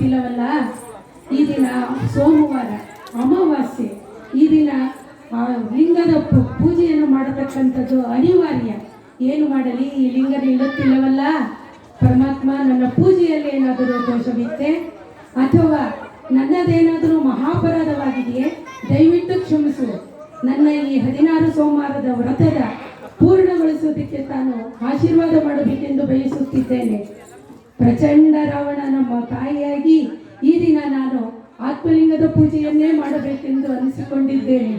ಕೂಡ ನಿಲ್ಲುತ್ತಿಲ್ಲವಲ್ಲ ಈ ದಿನ ಸೋಮವಾರ, ಅಮಾವಾಸ್ಯೆ. ಈ ದಿನ ಲಿಂಗದ ಪೂಜೆಯನ್ನು ಮಾಡತಕ್ಕಂಥದ್ದು ಅನಿವಾರ್ಯ. ಏನು ಮಾಡಲಿ? ಈ ಲಿಂಗ ನಿಲ್ಲುತ್ತಿಲ್ಲವಲ್ಲ ಪರಮಾತ್ಮ ನನ್ನ ಪೂಜೆಯಲ್ಲಿ ಏನಾದರೂ ದೋಷವಿತ್ತೆ? ಅಥವಾ ನನ್ನದೇನಾದರೂ ಮಹಾಪರಾಧವಾಗಿದೆಯೇ? ದಯವಿಟ್ಟು ಕ್ಷಮಿಸು. ನನ್ನ ಈ ಹದಿನಾರು ಸೋಮವಾರದ ವ್ರತದ ಪೂರ್ಣಗೊಳಿಸುವುದಕ್ಕೆ ತಾನು ಆಶೀರ್ವಾದ ಮಾಡಬೇಕೆಂದು ಬಯಸುತ್ತಿದ್ದೇನೆ. ಪ್ರಚಂಡ ರಾವಣ ನಮ್ಮ ತಾಯಿಯಾಗಿ ಈ ದಿನ ನಾನು ಆತ್ಮಲಿಂಗದ ಪೂಜೆಯನ್ನೇ ಮಾಡಬೇಕೆಂದು ಅನಿಸಿಕೊಂಡಿದ್ದೇನೆ.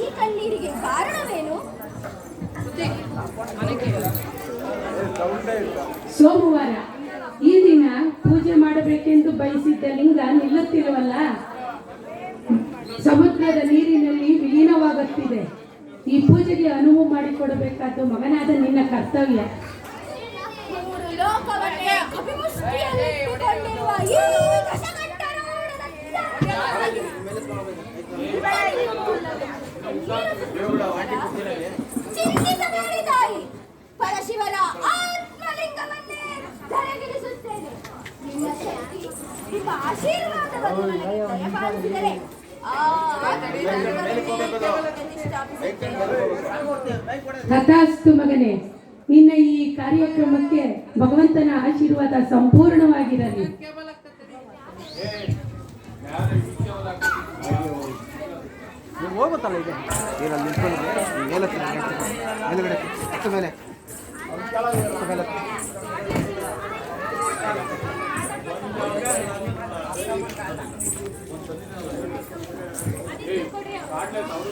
ಈ ಕಣ್ಣೀರಿಗೆ ಕಾರಣವೇನು? ಸೋಮವಾರ ಈ ದಿನ ಪೂಜೆ ಮಾಡಬೇಕೆಂದು ಬಯಸಿದ್ದ ಲಿಂಗ ನಿಲ್ಲುತ್ತಿರುವಲ್ಲ? ಸಮುದ್ರದ ನೀರಿನಲ್ಲಿ ವಿಲೀನವಾಗುತ್ತಿದೆ. ಈ ಪೂಜೆಗೆ ಅನುವು ಮಾಡಿಕೊಡಬೇಕಾದ್ದು ಮಗನಾದ ನಿನ್ನ ಕರ್ತವ್ಯ. ಪರಶಿವನ ಆತ್ಮಲಿಂಗವನ್ನೇ ಆಶೀರ್ವಾದವನ್ನು ನನಗೆ ದಯಪಾಲಿಸಿದರೆ ತಥಾಸ್ತು ಮಗನೇ ನಿನ್ನ ಈ ಕಾರ್ಯಕ್ರಮಕ್ಕೆ ಭಗವಂತನ ಆಶೀರ್ವಾದ ಸಂಪೂರ್ಣವಾಗಿರಲಿ. ಹೋಗುತ್ತಲ್ಲ ಈಗ? ಈಗ ಮೇಲೆ. ಮೇಲೆ ಮೇಲೆ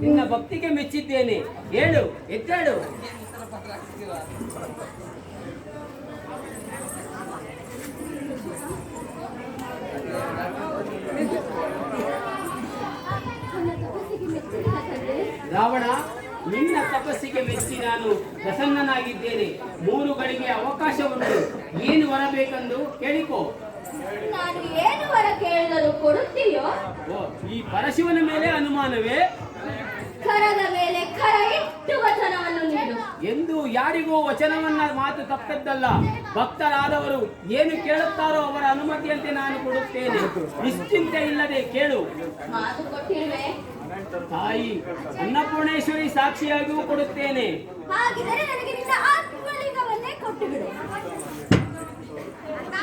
ನಿನ್ನ ಭಕ್ತಿಗೆ ಮೆಚ್ಚಿದ್ದೇನೆ. ಹೇಳು ಎದ್ದೇಳು. ರಾವಣ ನಿನ್ನ ತಪಸ್ಸಿಗೆ ಮೆಚ್ಚಿ ನಾನು ಪ್ರಸನ್ನನಾಗಿದ್ದೇನೆ. ಮೂರು ಗಳಿಗೆ ಅವಕಾಶ ಉಂಟು ಏನು ಬರಬೇಕೆಂದು ಕೇಳಿಕೋ. ನಾನು ಏನು ವರ ಕೇಳಿದರೂ ಕೊಡುತ್ತೀಯೋ? ಓ ಈ ಪರಶಿವನ ಮೇಲೆ ಅನುಮಾನವೇ? ಕರದ ಮೇಲೆ ಕರ ಇಟ್ಟು ವಚನವನ್ನು ನೀಡು. ಎಂದು ಯಾರಿಗೂ ವಚನವನ್ನ ಮಾತು ತಪ್ಪದ್ದಲ್ಲ. ಭಕ್ತರಾದವರು ಏನು ಕೇಳುತ್ತಾರೋ ಅವರ ಅನುಮತಿಯಂತೆ ನಾನು ಕೊಡುತ್ತೇನೆ. ನಿಶ್ಚಿಂತೆ ಇಲ್ಲದೆ ಕೇಳು. ಮಾತು ಕೊಟ್ಟಿರುವೆ. ತಾಯಿ ಅನ್ನಪೂರ್ಣೇಶ್ವರಿ ಸಾಕ್ಷಿಯಾಗಿಯೂ ಕೊಡುತ್ತೇನೆ. ಹಾಗಿದ್ದರೆ ನನಗೆ ನಿನ್ನ ಆತ್ಮಲಿಂಗವನ್ನೇ ಕೊಟ್ಟು ಬಿಡು ಭಕ್ತ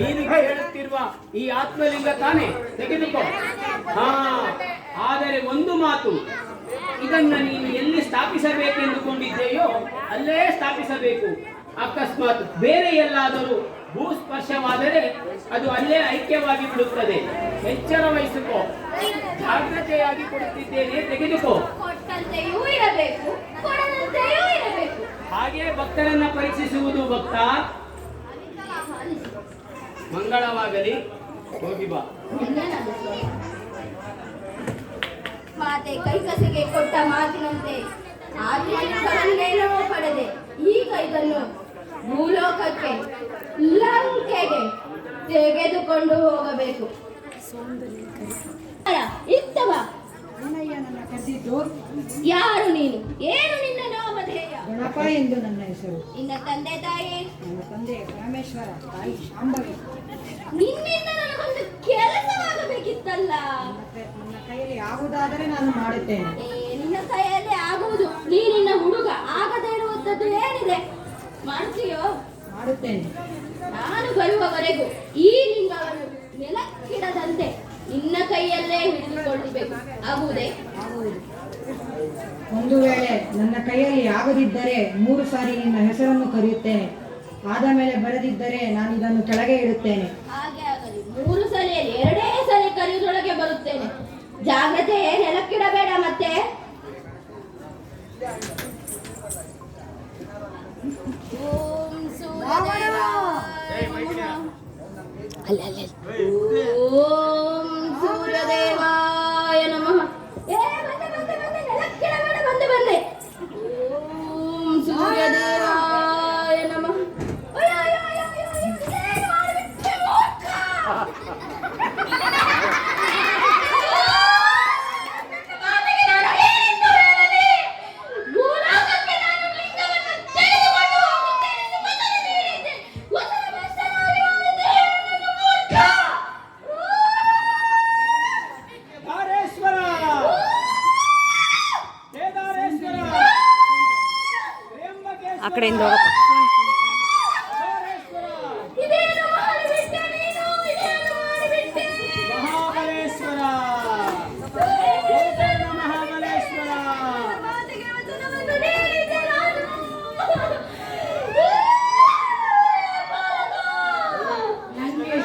ನೀನು ಹೇಳುತ್ತಿರುವ ಈ ಆತ್ಮಲಿಂಗ ತಾನೇ? ತೆಗೆದುಕೋ. ಹಾ ಆದರೆ ಒಂದು ಮಾತು ಇದನ್ನ ನೀನು ಎಲ್ಲಿ ಸ್ಥಾಪಿಸಬೇಕೆಂದುಕೊಂಡಿದ್ದೇಯೋ ಅಲ್ಲೇ ಸ್ಥಾಪಿಸಬೇಕು. ಅಕಸ್ಮಾತ್ ಬೇರೆ ಎಲ್ಲಾದರೂ ಭೂಸ್ಪರ್ಶವಾದರೆ ಅದು ಅಲ್ಲೇ ಐಕ್ಯವಾಗಿ ಬಿಡುತ್ತದೆ. ಎಚ್ಚರ ವಹಿಸಿಕೋ. ಜಾಗ್ರತೆಯಾಗಿ ಕೊಡುತ್ತಿದ್ದೇನೆ ತೆಗೆದುಕೋ. ಹಾಗೆ ಭಕ್ತರನ್ನ ಪರೀಕ್ಷಿಸುವುದು ಭಕ್ತ ಮಂಗಳವಾಗಲಿ. ಹೋಗಿ ಬಾ. ಮಾತೆ ಕೈಕಸಿಗೆ ಕೊಟ್ಟ ಮಾತಿನಂತೆ. ಆತ್ಮಲಿಂಗವನ್ನೇನೋ ಪಡೆದೆ. ಈ ಇದನ್ನು ಭೂಲೋಕಕ್ಕೆ ಲಂಕೆಗೆ ತೆಗೆದುಕೊಂಡು ಹೋಗಬೇಕು. ಅಲ್ಲ, ಇತ್ತವ? ಯಾರು ನೀನು? ಏನು ನಿನ್ನ ಪಾಪ ಎಂದು ನನ್ನ ಹೆಸರು. ನಿನ್ನ ತಂದೆ ತಾಯಿ? ನನ್ನ ತಂದೆ ರಾಮೇಶ್ವರ ತಾಯಿ ಶಾಂಭವಿ. ನಿನ್ನಿಂದ ನನಗೊಂದು ಕೆಲಸವಾಗಬೇಕಿತ್ತಲ್ಲ. ನನ್ನ ಕೈಯಲ್ಲಿ ಆಗುವುದಾದರೆ ನಾನು ಮಾಡುತ್ತೇನೆ. ನಿನ್ನ ಕೈಯಲ್ಲಿ ಆಗುವುದು ನೀ ನಿನ್ನ ಹುಡುಗ ಆಗದೇ ಇರುವಂತದ್ದು ಏನಿದೆ? ಮಾಡ್ತೀಯೋ ಮಾಡುತ್ತೇನೆ. ನಾನು ಬರುವವರೆಗೂ ಈ ಲಿಂಗವನ್ನು ನೆಲಕ್ಕಿಡದಂತೆ ನಿನ್ನ ಕೈಯಲ್ಲೇ ಹಿಡಿದುಕೊಳ್ಳಬೇಕು. ಆಗುವುದೇ? ಆಗುವುದು. ಒಂದು ವೇಳೆ ನನ್ನ ಕೈಯಲ್ಲಿ ಆಗದಿದ್ದರೆ ಮೂರು ಸಾರಿ ನಿನ್ನ ಹೆಸರನ್ನು ಕರೆಯುತ್ತೇನೆ. ಆದ ಮೇಲೆ ಬರದಿದ್ದರೆ ನಾನು ಇದನ್ನು ಕೆಳಗೆ ಇಡುತ್ತೇನೆ. ಹಾಗೆ ಆಗಲಿ. ಮೂರು ಸಲಿಯಲ್ಲಿ ಎರಡೇ ಸಲಿ ಕರೆಯುವುದರೊಳಗೆ ಬರುತ್ತೇನೆ. ಜಾಗ್ರತೆ ನೆಲಕ್ಕಿಡಬೇಡ ಮತ್ತೆ. ಓಂ ಅಲ್ಲ. ಓಂ ಸೂರ್ಯದೇವಾಯ green